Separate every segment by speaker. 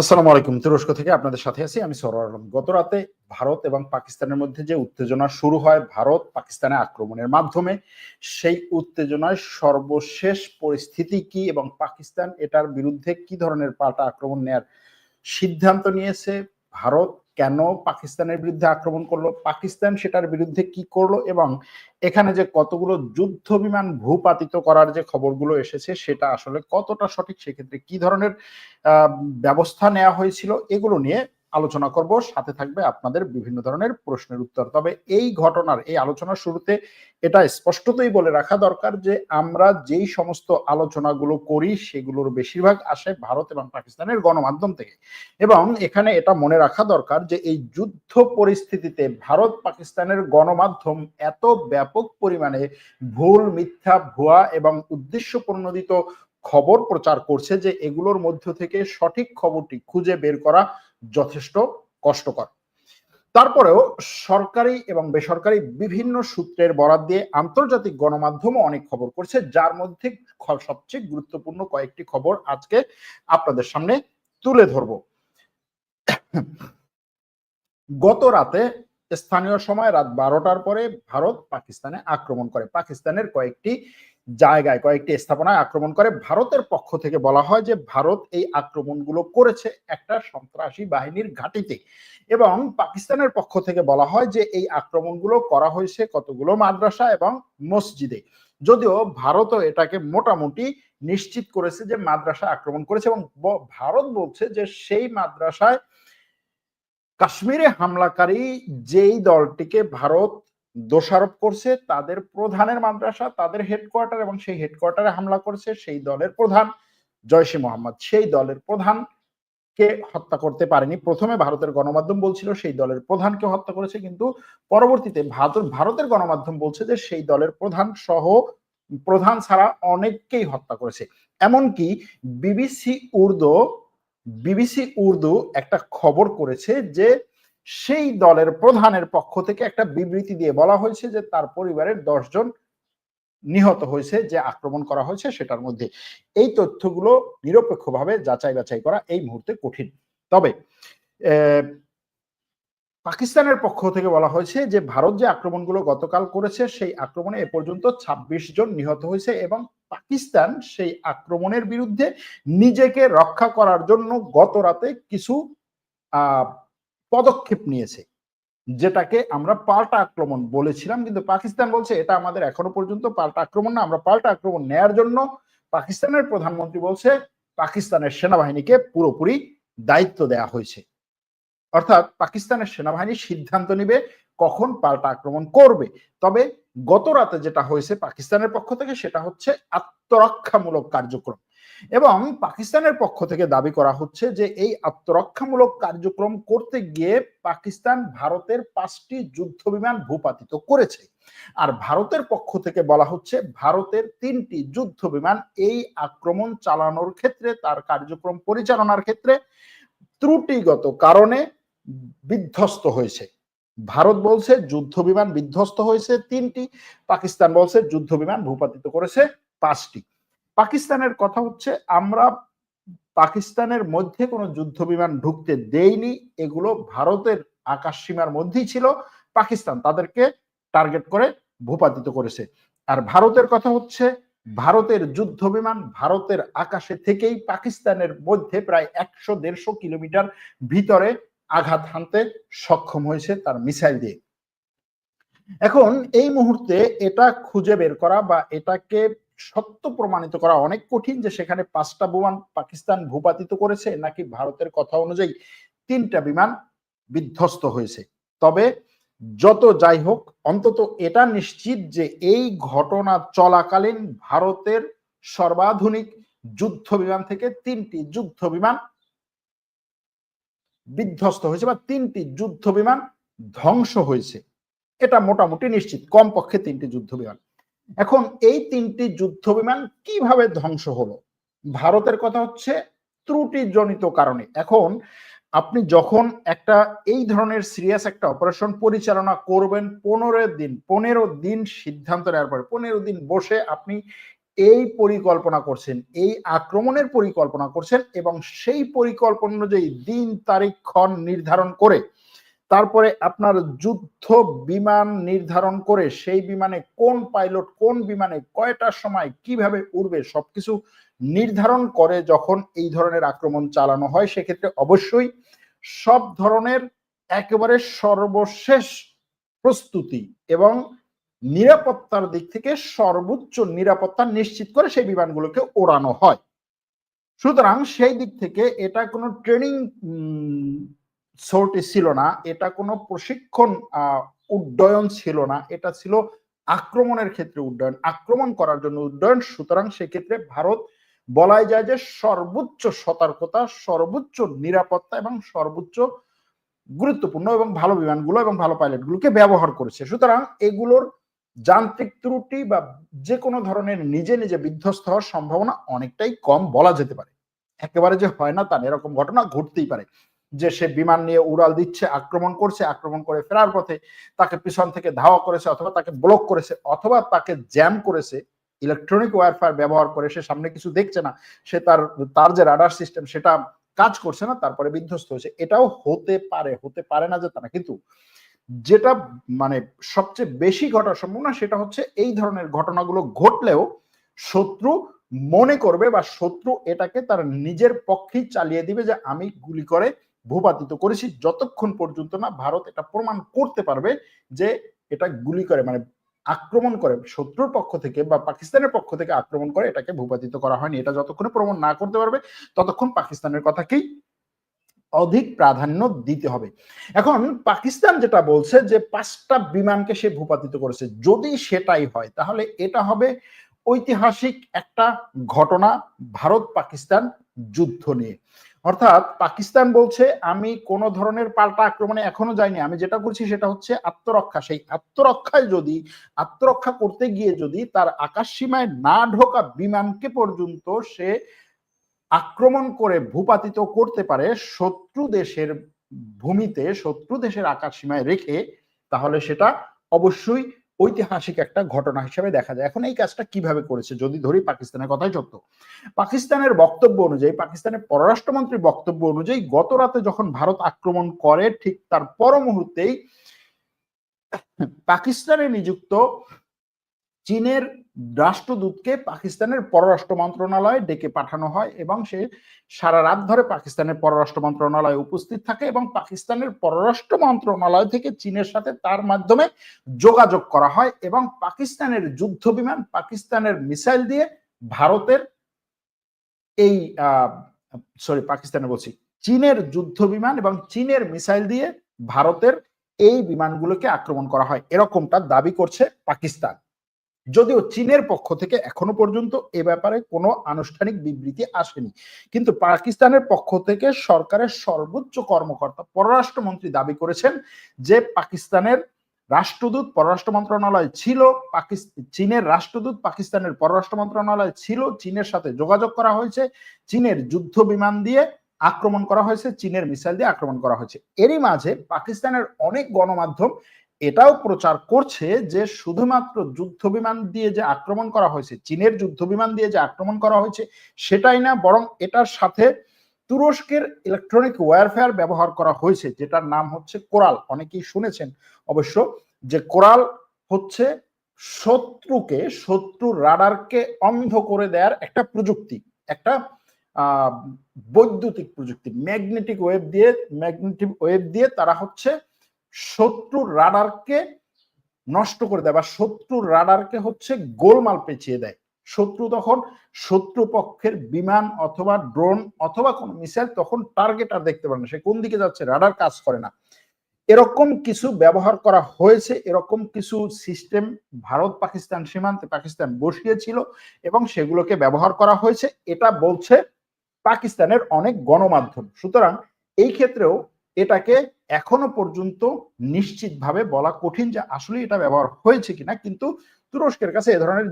Speaker 1: আসসালামু আলাইকুম। তুরস্ক থেকে আপনাদের সাথে আছি। আমি সরোয়ার আলম। গত রাতে ভারত এবং পাকিস্তানের মধ্যে যে উত্তেজনা শুরু হয়, ভারত পাকিস্তানে আক্রমণের মাধ্যমে, সেই উত্তেজনায় সর্বশেষ পরিস্থিতি কি এবং পাকিস্তান এটার বিরুদ্ধে কি ধরনের পাল্টা আক্রমণ নেয়ার সিদ্ধান্ত নিয়েছে? ভারত কেন পাকিস্তানের বিরুদ্ধে আক্রমণ করল? পাকিস্তান সেটার বিরুদ্ধে কি করল? এবং এখানে যে কতগুলো যুদ্ধ বিমান ভূপাতিত করার যে খবরগুলো এসেছে, সেটা আসলে কতটা সঠিক? সেক্ষেত্রে কি ধরনের ব্যবস্থা নেওয়া হয়েছিল? এগুলো নিয়ে আলোচনা করব। সাথে থাকবে আপনাদের বিভিন্ন ধরনের প্রশ্নের উত্তর। তবে এই ঘটনার, এই আলোচনার শুরুতে এটা স্পষ্টতই বলে রাখা দরকার যে, আমরা যেই সমস্ত আলোচনাগুলো করি, সেগুলোর বেশিরভাগ আসে ভারত এবং পাকিস্তানের গণমাধ্যম থেকে। এবং এখানে এটা মনে রাখা দরকার যে, এই যুদ্ধ পরিস্থিতিতে ভারত, পাকিস্তানের গণমাধ্যম এত ব্যাপক পরিমাণে ভুল, মিথ্যা, ভুয়া এবং উদ্দেশ্য প্রণোদিত খবর প্রচার করছে যে, এগুলোর মধ্য থেকে সঠিক খবরটি খুঁজে বের করা যথেষ্ট কষ্টকর। তারপরেও সরকারি এবং বেসরকারি বিভিন্ন সূত্রের বরাদ দিয়ে আন্তর্জাতিক গণমাধ্যমও অনেক খবর করছে, যার মধ্যে সবচেয়ে গুরুত্বপূর্ণ কয়েকটি খবর আজকে আপনাদের সামনে তুলে ধরব। গত রাতে স্থানীয় সময় রাত বারোটার পরে ভারত পাকিস্তানে আক্রমণ করে। পাকিস্তানের কয়েকটি জায়গায় কয়েকটি স্থাপনায় আক্রমণ করে। ভারতের পক্ষ থেকে বলা হয় যে, ভারত এই আক্রমণগুলো করেছে একটা সন্ত্রাসী বাহিনীর ঘাটিতে এবং পাকিস্তানের পক্ষ থেকে বলা হয় যে, এই আক্রমণগুলো করা হয়েছে কতগুলো মাদ্রাসা এবং মসজিদে। যদিও ভারতও এটাকে মোটামুটি নিশ্চিত করেছে যে, মাদ্রাসা আক্রমণ করেছে এবং ভারত বলছে যে, সেই মাদ্রাসায় কাশ্মীরে হামলাকারী যেই দলটিকে ভারত দোষারোপ করছে, তাদের প্রধানের মাদ্রাসা, তাদের হেডকোয়ার্টার এবং সেই হেডকোয়ার্টারে হামলা করছে, সেই দলের প্রধান জয়সি মোহাম্মদ। সেই দলের প্রধান কে হত্যা করতে পারেনি। প্রথমে ভারতের গণমাধ্যম বলছিল সেই দলের প্রধানকে হত্যা করেছে, কিন্তু পরবর্তীতে ভারতের গণমাধ্যম বলছে যে সেই দলের প্রধান সহ প্রধান ছাড়া অনেককেই হত্যা করেছে। এমনকি বিবিসি উর্দু বিবিসি উর্দু একটা খবর করেছে যে সেই দলের প্রধানের পক্ষ থেকে একটা বিবৃতি দিয়ে বলা হয়েছে যে তার পরিবারের জন নিহত হয়েছে, যে আক্রমণ করা হয়েছে সেটার মধ্যে। এই তথ্যগুলো নিরপেক্ষভাবে যাচাই বাছাই করা এই মুহূর্তে কঠিন। তবে পাকিস্তানের পক্ষ থেকে বলা হয়েছে যে ভারত যে আক্রমণগুলো গতকাল করেছে, সেই আক্রমণে এ পর্যন্ত ২৬ জন নিহত হয়েছে এবং পাকিস্তান সেই আক্রমণের বিরুদ্ধে নিজেকে রক্ষা করার জন্য গত রাতে কিছু পদক্ষেপ নিয়েছে, যেটাকে আমরা পাল্টা আক্রমণ বলেছিলাম, কিন্তু পাকিস্তান বলছে এটা আমাদের এখনও পর্যন্ত পাল্টা আক্রমণ না, আমরা পাল্টা আক্রমণ নেয়ার জন্য পাকিস্তানের প্রধানমন্ত্রী বলছে পাকিস্তানের সেনাবাহিনীকে পুরোপুরি দায়িত্ব দেয়া হয়েছে। অর্থাৎ পাকিস্তানের সেনাবাহিনী সিদ্ধান্ত নিবে কখন পাল্টা আক্রমণ করবে। তবে গত রাতে যেটা হয়েছে পাকিস্তানের পক্ষ থেকে সেটা হচ্ছে আত্মরক্ষামূলক কার্যক্রম। এবং পাকিস্তানের পক্ষ থেকে দাবি করা হচ্ছে যে এই আত্মরক্ষামূলক কার্যক্রম করতে গিয়ে পাকিস্তান ভারতের পাঁচটি যুদ্ধ বিমান ভূপাতিত করেছে। আর ভারতের পক্ষ থেকে বলা হচ্ছে ভারতের তিনটি যুদ্ধ বিমান এই আক্রমণ চালানোর ক্ষেত্রে, তার কার্যক্রম পরিচালনার ক্ষেত্রে ত্রুটিগত কারণে বিধ্বস্ত হয়েছে। ভারত বলছে যুদ্ধ বিমান বিধ্বস্ত হয়েছে তিনটি, পাকিস্তান বলছে যুদ্ধ বিমান ভূপাতিত করেছে পাঁচটি। পাকিস্তানের কথা হচ্ছে, আমরা পাকিস্তানের মধ্যে কোনো যুদ্ধ বিমান ঢুকতে দেইনি, এগুলো ভারতের আকাশ সীমার মধ্যেই ছিল, পাকিস্তান তাদেরকে টার্গেট করে ভূপাতিত করেছে। আর ভারতের কথা হচ্ছে, ভারতের যুদ্ধ বিমান ভারতের আকাশে থেকেই পাকিস্তানের মধ্যে প্রায় একশো দেড়শো কিলোমিটার ভিতরে আঘাত হানতে সক্ষম হয়েছে তার মিসাইল দিয়ে। এখন এই মুহূর্তে এটা খুঁজে বের করা বা এটাকে সত্য প্রমাণিত করা অনেক কঠিন যে সেখানে পাঁচটা বিমান পাকিস্তান ভূপাতিত করেছে নাকি ভারতের কথা অনুযায়ী তিনটা বিমান বিধ্বস্ত হয়েছে। তবে যত যাই হোক, অন্তত এটা নিশ্চিত যে এই ঘটনা চলাকালীন ভারতের সর্বাধুনিক যুদ্ধ বিমান থেকে তিনটি যুদ্ধ বিমান বিধ্বস্ত হয়েছে বা তিনটি যুদ্ধ বিমান ধ্বংস হয়েছে। এটা মোটামুটি নিশ্চিত, কমপক্ষে তিনটি যুদ্ধ বিমান। এখন এই তিনটি যুদ্ধ বিমান কীভাবে ধ্বংস হলো? ভারতের কথা হচ্ছে ত্রুটিজনিত কারণে। এখন আপনি যখন একটা, এই ধরনের সিরিয়াস একটা অপারেশন পরিচালনা করবেন পনেরো দিন পনেরো দিন সিদ্ধান্ত নেওয়ার পরে, পনেরো দিন বসে আপনি এই পরিকল্পনা করছেন, এই আক্রমণের পরিকল্পনা করছেন এবং সেই পরিকল্পনা অনুযায়ী দিন, তারিখ, ক্ষণ নির্ধারণ করে তারপরে আপনার যুদ্ধ বিমান নির্ধারণ করে সেই বিমানে কোন পাইলট কোন বিমানে কয়টার সময় কীভাবে উড়বে সবকিছু নির্ধারণ করে যখন এই ধরনের আক্রমণ চালানো হয়, সেক্ষেত্রে অবশ্যই সব ধরনের একেবারে সর্বশেষ প্রস্তুতি এবং নিরাপত্তার দিক থেকে সর্বোচ্চ নিরাপত্তা নিশ্চিত করে সেই বিমানগুলোকে ওড়ানো হয়। সুতরাং সেই দিক থেকে এটা কোনো ট্রেনিং সোর্টি ছিল না, এটা কোনো প্রশিক্ষণ উড্ডয়ন ছিল না, এটা ছিল আক্রমণের ক্ষেত্রে উড্ডয়ন। আক্রমণ করার জন্য উড্ডয়ন, সুতরাং সেক্ষেত্রে ভারত বলাই যায় যে সর্বোচ্চ সতর্কতা, সর্বোচ্চ নিরাপত্তা এবং সর্বোচ্চ গুরুত্বপূর্ণ এবং ভালো বিমানগুলো এবং ভালো পাইলটগুলোকে ব্যবহার করেছে। সুতরাং এগুলোর যান্ত্রিক ত্রুটি বা যে কোনো ধরনের নিজে নিজে বিধ্বস্ত হওয়ার সম্ভাবনা অনেকটাই কম বলা যেতে পারে। একেবারে যে হয় না তা এরকম ঘটনা ঘটতেই পারে। যে সে বিমান নিয়ে উড়াল দিচ্ছে, আক্রমণ করছে, আক্রমণ করে ফেরার পথে তাকে পিছন থেকে ধাওয়া করেছে অথবা তাকে ব্লক করেছে অথবা তাকে জ্যাম করেছে। ইলেকট্রনিক ওয়ারফেয়ার ব্যবহার করে সে সামনে কিছু দেখছে না, সে তার তার যে রাডার সিস্টেম সেটা কাজ করছে না, তারপরে বিধ্বস্ত হয়েছে। এটাও হতে পারে হতে পারে না যে তা না, কিন্তু যেটা মানে সবচেয়ে বেশি ঘটার সম্ভাবনা সেটা হচ্ছে এই ধরনের ঘটনাগুলো ঘটলেও শত্রু মনে করবে বা শত্রু এটাকে তার নিজের পক্ষেই চালিয়ে দিবে যে আমি গুলি করে ভূপাতিত করেছি যতক্ষণ পর্যন্ত না ভারত এটা প্রমাণ করতে পারবে যে এটা গুলি করে মানে আক্রমণ করে, শত্রুর পক্ষ থেকে বা পাকিস্তানের পক্ষ থেকে আক্রমণ করে এটাকে ভূপাতিত করা হয়নি। এটা যতক্ষণে প্রমাণ না করতে পারবে, ততক্ষণ পাকিস্তানের কথাকেই অধিক প্রাধান্য দিতে হবে। এখন পাকিস্তান যেটা বলছে যে পাঁচটা বিমানকে সে ভূপাতিত করেছে, যদি সেটাই হয়, তাহলে এটা হবে ঐতিহাসিক একটা ঘটনা ভারত পাকিস্তান যুদ্ধ নিয়ে। অর্থাৎ পাকিস্তান বলছে, আমি কোন ধরনের পাল্টা আক্রমণে এখনও যাইনি। আমি যেটা করছি সেটা হচ্ছে আত্মরক্ষা। সেই আত্মরক্ষায় যদি, আত্মরক্ষা করতে গিয়ে যদি তার আকাশ সীমায় না ঢোকা বিমানকে পর্যন্ত সে আক্রমণ করে ভূপাতিত করতে পারে শত্রু দেশের ভূমিতে, শত্রু দেশের আকাশ সীমায় রেখে, তাহলে সেটা অবশ্যই ঐতিহাসিক একটা ঘটনা হিসেবে দেখা যায়। এখন এই কাজটা কীভাবে করেছে? যদি ধরি পাকিস্তানের কথাই সত্য পাকিস্তানের বক্তব্য অনুযায়ী, পাকিস্তানের পররাষ্ট্রমন্ত্রীর বক্তব্য অনুযায়ী গত রাতে যখন ভারত আক্রমণ করে, ঠিক তার পর মুহূর্তেই পাকিস্তানে নিযুক্ত চীনের রাষ্ট্রদূতকে পাকিস্তানের পররাষ্ট্র মন্ত্রণালয়ে ডেকে পাঠানো হয় এবং সে সারা রাত ধরে পাকিস্তানের পররাষ্ট্র মন্ত্রণালয়ে উপস্থিত থাকে এবং পাকিস্তানের পররাষ্ট্র মন্ত্রণালয় থেকে চীনের সাথে তার মাধ্যমে যোগাযোগ করা হয় এবং পাকিস্তানের যুদ্ধ বিমান, পাকিস্তানের মিসাইল দিয়ে ভারতের এই সরি, পাকিস্তানে বলছি, চীনের যুদ্ধ বিমান এবং চীনের মিসাইল দিয়ে ভারতের এই বিমানগুলোকে আক্রমণ করা হয়। এরকমটা দাবি করছে পাকিস্তান। যদিও চীনের পক্ষ থেকে এখনও পর্যন্ত এ ব্যাপারে কোনো আনুষ্ঠানিক বিবৃতি আসেনি। কিন্তু পাকিস্তানের পক্ষ থেকে সরকারের সর্বোচ্চ কর্মকর্তা, পররাষ্ট্রমন্ত্রী দাবি করেছেন যে পাকিস্তানের রাষ্ট্রদূত পররাষ্ট্র মন্ত্রণালয় ছিল চীনের রাষ্ট্রদূত পাকিস্তানের পররাষ্ট্র মন্ত্রণালয় ছিল, চীনের সাথে যোগাযোগ করা হয়েছে, চীনের যুদ্ধ বিমান দিয়ে আক্রমণ করা হয়েছে, চীনের মিসাইল দিয়ে আক্রমণ করা হয়েছে। এরই মাঝে পাকিস্তানের অনেক গণমাধ্যম এটাও প্রচার করছে যে শুধুমাত্র যুদ্ধ বিমান দিয়ে যে আক্রমণ করা হয়েছে, চীনের যুদ্ধ বিমান দিয়ে যে আক্রমণ করা হয়েছে, সেটাই না, বরং এটার সাথে তুরস্কের ইলেকট্রনিক ওয়ারফেয়ার ব্যবহার করা হয়েছে, যেটার নাম হচ্ছে কোরাল। অনেকেই শুনেছেন অবশ্য যে কোরাল হচ্ছে শত্রুকে শত্রুর রাডারকে অন্ধ করে দেওয়ার একটা প্রযুক্তি, একটা বৈদ্যুতিক প্রযুক্তি ম্যাগনেটিক ওয়েব দিয়ে ম্যাগনেটিক ওয়েব দিয়ে তারা হচ্ছে শত্রুর রাডারকে নষ্ট করে দেয় বা শত্রুর রাডারকে হচ্ছে গোলমাল পেঁচিয়ে দেয়। শত্রু তখন শত্রু পক্ষের বিমান অথবা ড্রোন অথবা কোন মিসাইল তখন টার্গেট আর দেখতে পারে না। সে কোন দিকে যাচ্ছে রাডার কাজ করে না। এরকম কিছু ব্যবহার করা হয়েছে, এরকম কিছু সিস্টেম ভারত, পাকিস্তান সীমান্তে পাকিস্তান বসিয়েছিল এবং সেগুলোকে ব্যবহার করা হয়েছে। এটা বলছে পাকিস্তানের অনেক গণমাধ্যম। সুতরাং এই ক্ষেত্রেও এটাকে এখনও পর্যন্ত নিশ্চিতভাবে বলা কঠিন যে আসলে এটা ব্যবহার হয়েছে কিনা, কিন্তু তুরস্কের কাছে এ ধরনের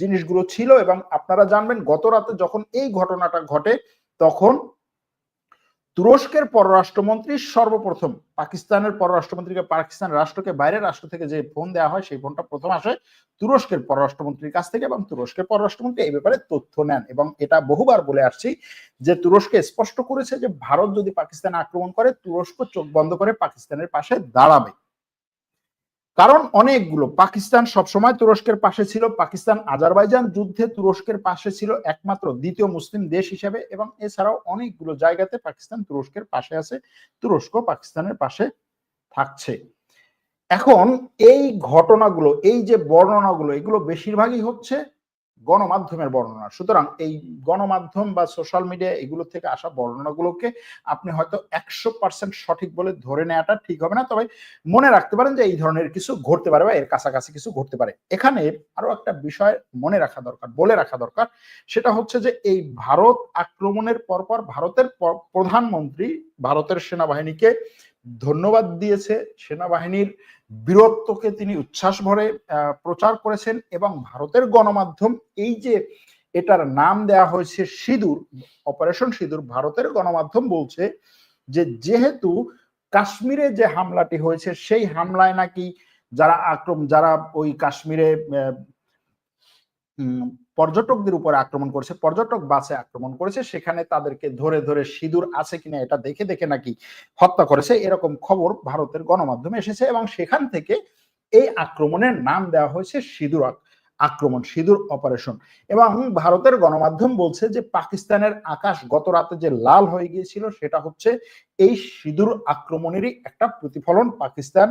Speaker 1: জিনিসগুলো ছিল এবং আপনারা জানবেন গত রাতে যখন এই ঘটনাটা ঘটে, তখন তুরস্কের পররাষ্ট্রমন্ত্রী সর্বপ্রথম, পাকিস্তানের পররাষ্ট্রমন্ত্রীকে পাকিস্তান রাষ্ট্রকে বাইরের রাষ্ট্র থেকে যে ফোন দেওয়া হয়, সেই ফোনটা প্রথম আসে তুরস্কের পররাষ্ট্রমন্ত্রীর কাছ থেকে এবং তুরস্কের পররাষ্ট্রমন্ত্রী এই ব্যাপারে তথ্য নেন। এবং এটা বহুবার বলে আসছি যে তুরস্কে স্পষ্ট করেছে যে ভারত যদি পাকিস্তান আক্রমণ করে, তুরস্ক চোখ বন্ধ করে পাকিস্তানের পাশে দাঁড়াবে। কারণ অনেকগুলো। পাকিস্তান সবসময় তুরস্কের পাশে ছিল। পাকিস্তান আজারবাইজান যুদ্ধে তুরস্কের পাশে ছিল একমাত্র দ্বিতীয় মুসলিম দেশ হিসেবে এবং এছাড়াও অনেকগুলো জায়গাতে পাকিস্তান তুরস্কের পাশে আছে। তুরস্ক পাকিস্তানের পাশে থাকছে। এখন এই ঘটনাগুলো, এই যে বর্ণনাগুলো, এগুলো বেশিরভাগই হচ্ছে গণমাধ্যমের বর্ণনা। সুতরাং এই গণমাধ্যম বা সোশ্যাল মিডিয়া এগুলো থেকে আসা বর্ণনাগুলোকে আপনি হয়তো একশো পার্সেন্ট সঠিক বলে ধরে নেওয়াটা ঠিক হবে না। তবে মনে রাখতে পারেন যে এই ধরনের কিছু ঘটতে পারে বা এর কাছাকাছি কিছু ঘটতে পারে। এখানে আরও একটা বিষয় মনে রাখা দরকার, বলে রাখা দরকার। সেটা হচ্ছে যে এই ভারত আক্রমণের পরপর ভারতের প্রধানমন্ত্রী ভারতের সেনাবাহিনীকে ধন্যবাদ দিয়েছে সেনাবাহিনীর বীরত্বকে তিনি উচ্ছ্বাস ভরে প্রচার করেছেন এবং ভারতের গণমাধ্যম এই যে এটার নাম দেয়া হয়েছে সিঁদুর, অপারেশন সিঁদুর, ভারতের গণমাধ্যম বলছে যে যেহেতু কাশ্মীরে যে হামলাটি হয়েছে, সেই হামলায় নাকি যারা আক্রমণ যারা ওই কাশ্মীরে পর্যটকদের উপরে আক্রমণ করেছে, পর্যটক বাসে আক্রমণ করেছে, সেখানে তাদেরকে ধরে ধরে সিঁদুর আছে কিনা এটা দেখে দেখে নাকি হত্যা করেছে, এরকম খবর ভারতের গণমাধ্যমে এসেছে এবং সেখান থেকে এই আক্রমণের নাম দেওয়া হয়েছে সিঁদুর আক্রমণ, সিঁদুর অপারেশন। এবং ভারতের গণমাধ্যম বলছে যে পাকিস্তানের আকাশ গত রাতে যে লাল হয়ে গিয়েছিল, সেটা হচ্ছে এই সিঁদুর আক্রমণেরই একটা প্রতিফলন পাকিস্তান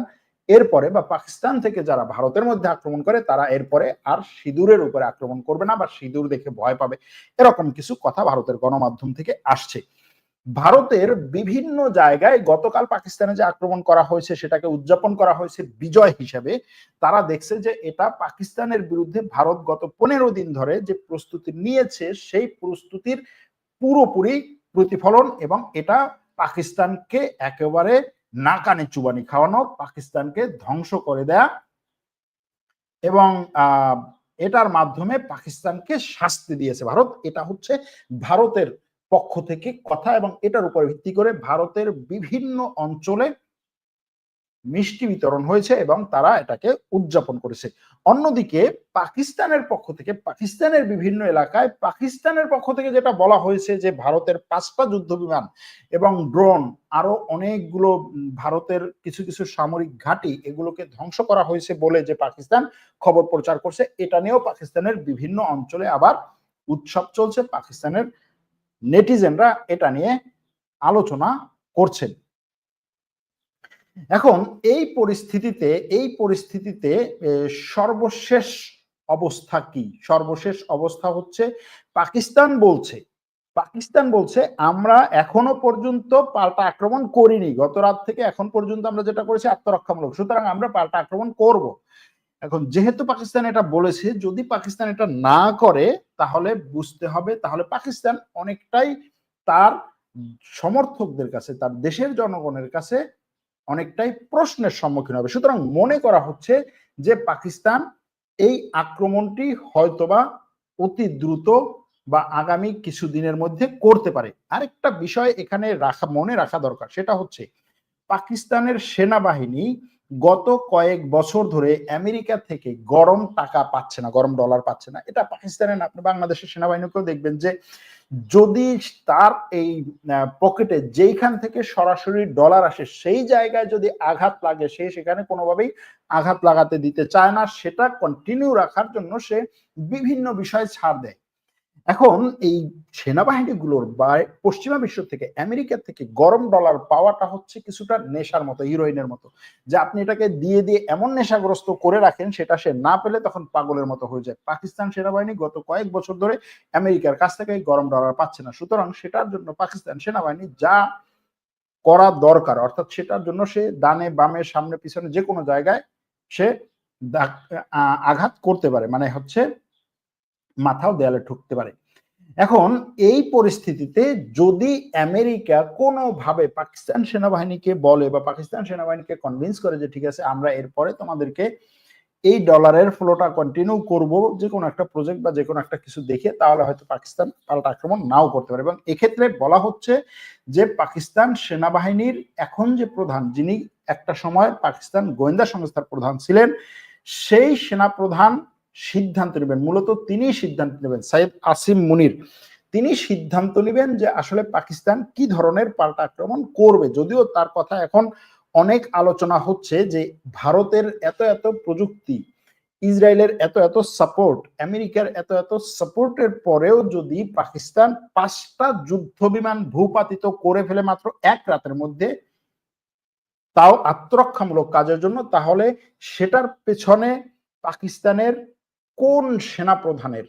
Speaker 1: এরপরে বা পাকিস্তান থেকে যারা ভারতের মধ্যে আক্রমণ করে, তারা এরপরে আর সিঁদুরের উপরে আক্রমণ করবে না বা সিঁদুর দেখে ভয় পাবে। এরকম কিছু কথা ভারতের গণমাধ্যম থেকে আসছে। ভারতের বিভিন্ন জায়গায় গতকাল পাকিস্তানে যে আক্রমণ করা হয়েছে, সেটাকে উদযাপন করা হয়েছে বিজয় হিসেবে, তারা দেখছে যে এটা পাকিস্তানের বিরুদ্ধে ভারত গত পনেরো দিন ধরে যে প্রস্তুতি নিয়েছে, সেই প্রস্তুতির পুরোপুরি প্রতিফলন এবং এটা পাকিস্তানকে একেবারে নাকানে চুবানি খাওয়ানো পাকিস্তানকে ধ্বংস করে দেয়া এবং এটার মাধ্যমে পাকিস্তানকে শাস্তি দিয়েছে ভারত। এটা হচ্ছে ভারতের পক্ষ থেকে কথা এবং এটার উপর ভিত্তি করে ভারতের বিভিন্ন অঞ্চলে মিষ্টি বিতরণ হয়েছে এবং তারা এটাকে উদযাপন করেছে। অন্যদিকে পাকিস্তানের পক্ষ থেকে, পাকিস্তানের বিভিন্ন এলাকায় পাকিস্তানের পক্ষ থেকে যেটা বলা হয়েছে যে ভারতের পাঁচটা যুদ্ধ বিমান এবং ড্রোন, আরও অনেকগুলো ভারতের কিছু কিছু সামরিক ঘাঁটি এগুলোকে ধ্বংস করা হয়েছে বলে যে পাকিস্তান খবর প্রচার করছে, এটা নিয়েও পাকিস্তানের বিভিন্ন অঞ্চলে আবার উৎসব চলছে। পাকিস্তানের নেটিজেনরা এটা নিয়ে আলোচনা করছেন। এখন এই পরিস্থিতিতে এই পরিস্থিতিতে সর্বশেষ অবস্থা কি? সর্বশেষ অবস্থা হচ্ছে পাকিস্তান বলছে। পাকিস্তান বলছে, আমরা এখনও পর্যন্ত পাল্টা আক্রমণ করিনি। গত রাত থেকে এখন পর্যন্ত আমরা যেটা করেছি আত্মরক্ষামূলক। সুতরাং আমরা পাল্টা আক্রমণ করব। এখন যেহেতু পাকিস্তান এটা বলেছে, যদি পাকিস্তান এটা না করে, তাহলে বুঝতে হবে, তাহলে পাকিস্তান অনেকটাই তার সমর্থকদের কাছে, তার দেশের জনগণের কাছে অনেকটাই প্রশ্নের সম্মুখীন হবে। সুতরাং মনে করা হচ্ছে যে পাকিস্তান এই আক্রমণটি হয়তোবা অতি দ্রুত বা আগামী কিছুদিনের মধ্যে করতে পারে। আরেকটা বিষয় এখানে রাখা, মনে রাখা দরকার, সেটা হচ্ছে পাকিস্তানের সেনাবাহিনী গত কয়েক বছর ধরে আমেরিকা থেকে গরম টাকা পাচ্ছে না, গরম ডলার পাচ্ছে না। এটা পাকিস্তানের আপনি বাংলাদেশের সেনাবাহিনীকেও দেখবেন যে যদি তার এই পকেটে যেইখান থেকে সরাসরি ডলার আসে, সেই জায়গায় যদি আঘাত লাগে, সে সেখানে কোনোভাবেই আঘাত লাগাতে দিতে চায় না। সেটা কন্টিনিউ রাখার জন্য সে বিভিন্ন বিষয়ে ছাড় দেয়। এখন এই সেনাবাহিনীগুলোর বা পশ্চিমা বিশ্ব থেকে, আমেরিকা থেকে গরম ডলার পাওয়াটা হচ্ছে কিছুটা নেশার মতো হিরোইনের মতো। যে আপনি এটাকে দিয়ে দিয়ে এমন নেশাগ্রস্ত করে রাখেন, সেটা সে না পেলে তখন পাগলের মতো হয়ে যায়। পাকিস্তান সেনাবাহিনী গত কয়েক বছর ধরে আমেরিকার কাছ থেকে গরম ডলার পাচ্ছে না। সুতরাং সেটার জন্য পাকিস্তান সেনাবাহিনী যা করা দরকার, অর্থাৎ সেটার জন্য সে ডানে বামে সামনে পিছনে যে কোনো জায়গায় সে আঘাত করতে পারে। মানে হচ্ছে মাথাও দেয়ালে ঠুকতে পারে। এখন এই পরিস্থিতিতে যদি আমেরিকা কোনোভাবে পাকিস্তান সেনাবাহিনীকে বলে বা পাকিস্তান সেনাবাহিনীকে কনভিন্স করে যে, ঠিক আছে, আমরা এরপরে তোমাদেরকে এই ডলারের ফ্লোটা কন্টিনিউ করব যে কোনো একটা প্রজেক্ট বা যে কোনো একটা কিছু দেখে, তাহলে হয়তো পাকিস্তান পাল্টা আক্রমণ নাও করতে পারে। এবং এক্ষেত্রে বলা হচ্ছে যে, পাকিস্তান সেনাবাহিনীর এখন যে প্রধান, যিনি একটা সময় পাকিস্তান গোয়েন্দা সংস্থার প্রধান ছিলেন, সেই সেনা প্রধান সিদ্ধান্ত নেবেন। মূলত তিনি সিদ্ধান্ত নেবেন সাইদ আসিম মুনির। তিনি সিদ্ধান্ত নেবেন যে আসলে পাকিস্তান কি ধরনের পাল্টা আক্রমণ করবে। যদিও তার কথা এখন অনেক আলোচনা হচ্ছে যে ভারতের এত এত প্রযুক্তি, ইসরায়েলের এত এত সাপোর্ট আমেরিকার এত এত সাপোর্টের পরেও যদি পাকিস্তান পাঁচটা যুদ্ধ বিমান ভূপাতিত করে ফেলে মাত্র এক রাতের মধ্যে, তাও আত্মরক্ষামূলক কাজের জন্য, তাহলে সেটার পেছনে পাকিস্তানের কোন সেনা প্রধানের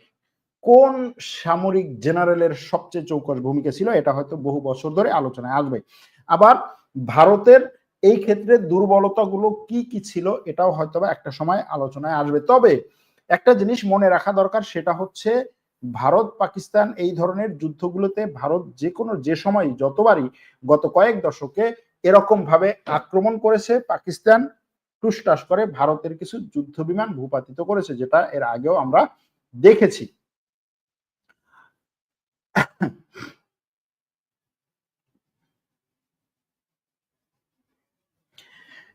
Speaker 1: কোন সামরিক জেনারেলের সবচেয়ে চৌকস ভূমিকা ছিল এটা হয়তো বহু বছর ধরে আলোচনায় আসবে। আবার ভারতের এই ক্ষেত্রে দুর্বলতাগুলো কি কি ছিল এটাও হয়তো একটা সময় আলোচনায় আসবে। তবে একটা জিনিস মনে রাখা দরকার, সেটা হচ্ছে ভারত, পাকিস্তান এই ধরনের যুদ্ধগুলোতে ভারত যে কোনো যে সময় যতবারই গত কয়েক দশকে এরকম ভাবে আক্রমণ করেছে, পাকিস্তান টুসটাস করে ভারতের কিছু যুদ্ধ বিমান ভূপাতিত করেছে, যেটা এর আগেও আমরা দেখেছি।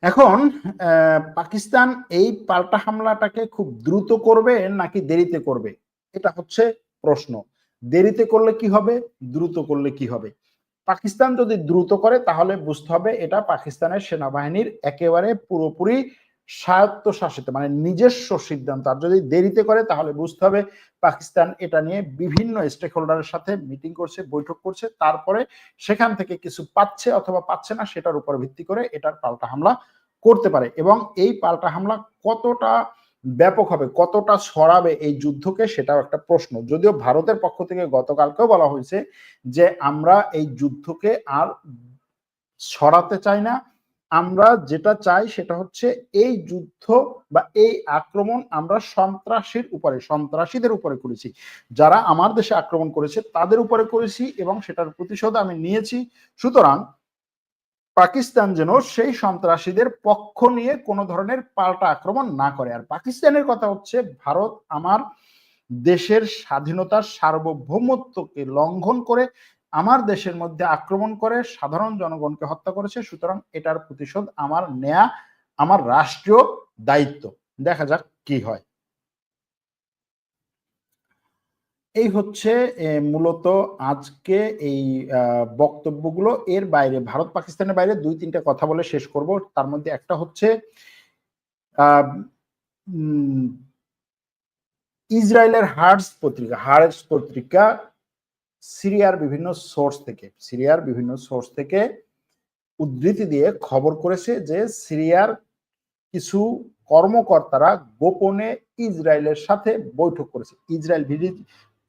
Speaker 1: এখন পাকিস্তান এই পাল্টা হামলাটাকে খুব দ্রুত করবে নাকি দেরিতে করবে? এটা হচ্ছে প্রশ্ন। দেরিতে করলে কি হবে? দ্রুত করলে কি হবে? পাকিস্তান যদি দ্রুত করে, তাহলে বুঝতে হবে এটা পাকিস্তানের সেনাবাহিনীর একেবারে পুরোপুরি স্বায়ত্তশাসিত মানে নিজস্ব সিদ্ধান্ত। আর যদি দেরিতে করে, তাহলে বুঝতে হবে পাকিস্তান এটা নিয়ে বিভিন্ন স্টেক হোল্ডারের সাথে মিটিং করছে, বৈঠক করছে। তারপরে সেখান থেকে কিছু পাচ্ছে অথবা পাচ্ছে না, সেটার উপর ভিত্তি করে এটার পাল্টা হামলা করতে পারে। এবং এই পাল্টা হামলা কতটা ব্যাপক হবে। কতটা ছড়াবে এই যুদ্ধকে সেটাও একটা প্রশ্ন। যদিও ভারতের পক্ষ থেকে গতকালকেও বলা হয়েছে যে আমরা এই যুদ্ধকে আর ছড়াতে চাই না। আমরা যেটা চাই সেটা হচ্ছে এই যুদ্ধ বা এই আক্রমণ আমরা সন্ত্রাসীর উপরে, সন্ত্রাসীদের উপরে করেছি। যারা আমার দেশে আক্রমণ করেছে তাদের উপরে করেছি এবং সেটার প্রতিশোধ আমি নিয়েছি। সুতরাং পাকিস্তান যেন সেই সন্ত্রাসীদের পক্ষ নিয়ে কোনো ধরনের পাল্টা আক্রমণ না করে। আর পাকিস্তানের কথা হচ্ছে, ভারত আমার দেশের স্বাধীনতার সার্বভৌমত্বকে লঙ্ঘন করে আমার দেশের মধ্যে আক্রমণ করে, সাধারণ জনগণকে হত্যা করেছে। সুতরাং এটার প্রতিশোধ আমার নেয়া, আমার রাষ্ট্রীয় দায়িত্ব। দেখা যাক কি হয়। এই হচ্ছে মূলত আজকে এই বক্তব্যগুলো। এর বাইরে, ভারত পাকিস্তানের বাইরে দুই, তিনটা কথা বলে শেষ করব। তার মধ্যে একটা হচ্ছে ইসরায়েলের হার্টস পত্রিকা হার্টস পত্রিকা সিরিয়ার বিভিন্ন সোর্স থেকে, সিরিয়ার বিভিন্ন সোর্স থেকে উদ্ধৃতি দিয়ে খবর করেছে যে সিরিয়ার কিছু কর্মকর্তারা গোপনে ইসরায়েলের সাথে বৈঠক করেছে। ইসরায়েল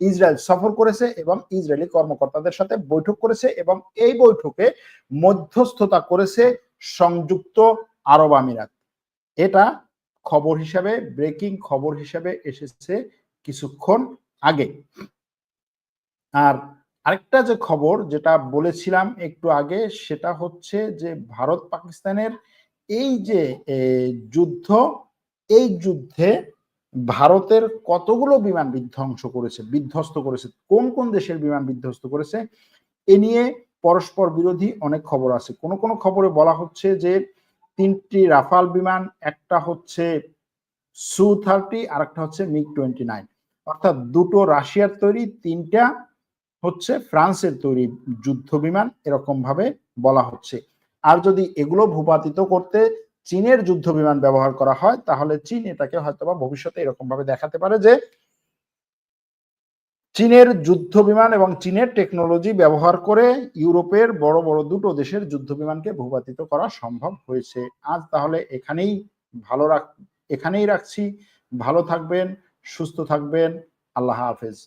Speaker 1: ইসরায়েল সফর করেছে এবং ইসরায়েলি কর্মকর্তাদের সাথে বৈঠক করেছে এবং এই বৈঠকে মধ্যস্থতা করেছে সংযুক্ত আরব আমিরাত। এটা খবর হিসাবে, ব্রেকিং খবর হিসাবে এসেছে কিছুক্ষণ আগে। আর আরেকটা যে খবর যেটা বলেছিলাম একটু আগে, সেটা হচ্ছে যে ভারত পাকিস্তানের এই যে যুদ্ধ, এই যুদ্ধে ভারতের কতগুলো বিমান বিধ্বংস করেছে, বিধ্বস্ত করেছে, কোন কোন দেশের বিমান বিধ্বস্ত করেছে, এ নিয়ে পরস্পর বিরোধী অনেক খবর আছে। কোন কোন খবরে বলা হচ্ছে যে তিনটি রাফাল বিমান, একটা হচ্ছে সু থার্টি আর একটা হচ্ছে মিগ টোয়েন্টি নাইন। অর্থাৎ দুটো রাশিয়ার তৈরি, তিনটা হচ্ছে ফ্রান্সের তৈরি যুদ্ধ বিমান এরকম ভাবে বলা হচ্ছে। আর যদি এগুলো ভূপাতিত করতে চীনের যুদ্ধ বিমান ব্যবহার করা হয়, তাহলে চীন এটাকে হয়তো বা ভবিষ্যতে এরকম ভাবে দেখাতে পারে যে চীনের যুদ্ধ বিমান এবং চীনের টেকনোলজি ব্যবহার করে ইউরোপের বড় বড় দুটো দেশের যুদ্ধ বিমানকে ভূপাতিত করা সম্ভব হয়েছে। আজ তাহলে এখানেই ভালো রাখ, এখানেই রাখছি। ভালো থাকবেন, সুস্থ থাকবেন। আল্লাহ হাফেজ।